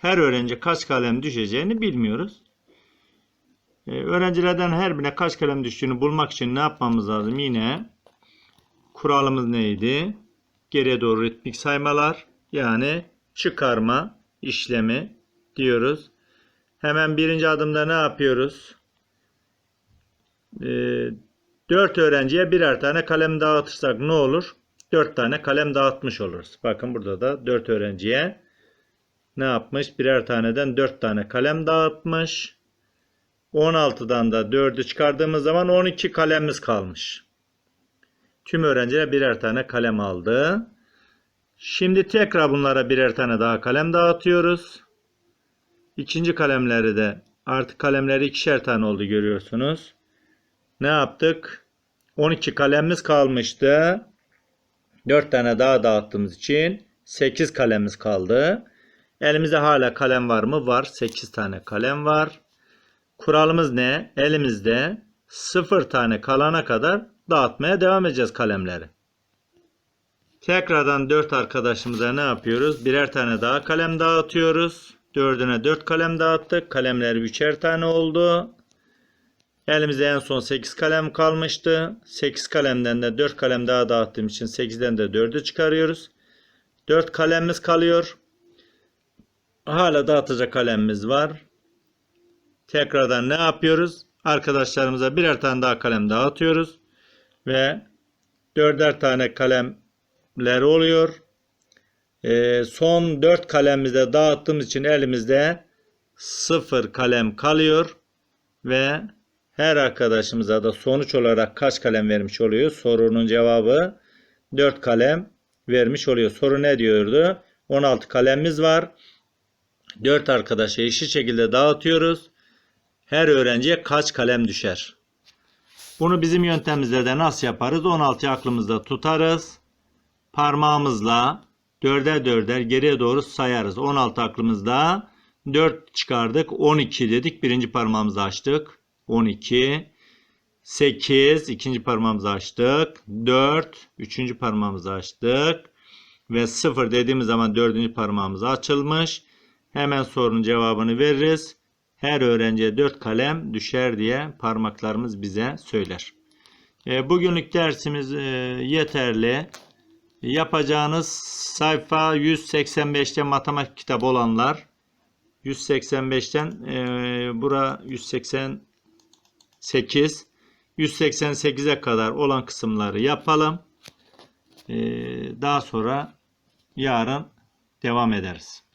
her öğrenci kaç kalem düşeceğini bilmiyoruz. Ee, öğrencilerden her birine kaç kalem düştüğünü bulmak için ne yapmamız lazım? Yine kuralımız neydi? Geriye doğru ritmik saymalar yani çıkarma işlemi diyoruz. Hemen birinci adımda ne yapıyoruz? Ee, 4 öğrenciye birer tane kalem dağıtırsak ne olur? 4 tane kalem dağıtmış oluruz. Bakın burada da 4 öğrenciye ne yapmış? Birer taneden 4 tane kalem dağıtmış. 16'dan da 4'ü çıkardığımız zaman 12 kalemimiz kalmış. Tüm öğrenciler birer tane kalem aldı. Şimdi tekrar bunlara birer tane daha kalem dağıtıyoruz. İkinci kalemleri de artık kalemleri ikişer tane oldu görüyorsunuz. Ne yaptık? 12 kalemimiz kalmıştı. 4 tane daha dağıttığımız için 8 kalemimiz kaldı. Elimizde hala kalem var mı? Var. 8 tane kalem var. Kuralımız ne? Elimizde 0 tane kalana kadar dağıtmaya devam edeceğiz kalemleri. Tekrardan 4 arkadaşımıza ne yapıyoruz? Birer tane daha kalem dağıtıyoruz. Dördüne 4 kalem dağıttık. Kalemler üçer tane oldu. Elimizde en son 8 kalem kalmıştı. 8 kalemden de 4 kalem daha dağıttığım için 8'den de 4'ü çıkarıyoruz. 4 kalemimiz kalıyor. Hala dağıtacak kalemimiz var. Tekrardan ne yapıyoruz? Arkadaşlarımıza birer tane daha kalem dağıtıyoruz. Ve dörder tane kalemler oluyor. Ee, son 4 kalemimizde dağıttığımız için elimizde 0 kalem kalıyor. Ve her arkadaşımıza da sonuç olarak kaç kalem vermiş oluyor? Sorunun cevabı 4 kalem vermiş oluyor. Soru ne diyordu? 16 kalemimiz var. 4 arkadaşa eşit şekilde dağıtıyoruz. Her öğrenciye kaç kalem düşer? Bunu bizim yöntemimizle de nasıl yaparız? 16'yı aklımızda tutarız. Parmağımızla dörder dörder geriye doğru sayarız. 16 aklımızda 4 çıkardık. 12 dedik. Birinci parmağımızı açtık. 12 8 ikinci parmağımızı açtık. 4 üçüncü parmağımızı açtık. Ve 0 dediğimiz zaman dördüncü parmağımız açılmış. Hemen sorunun cevabını veririz. Her öğrenciye 4 kalem düşer diye parmaklarımız bize söyler. E, bugünlük dersimiz e, yeterli. Yapacağınız sayfa 185'te matematik kitabı olanlar 185'ten e, bura 188 188'e kadar olan kısımları yapalım. E, daha sonra yarın devam ederiz.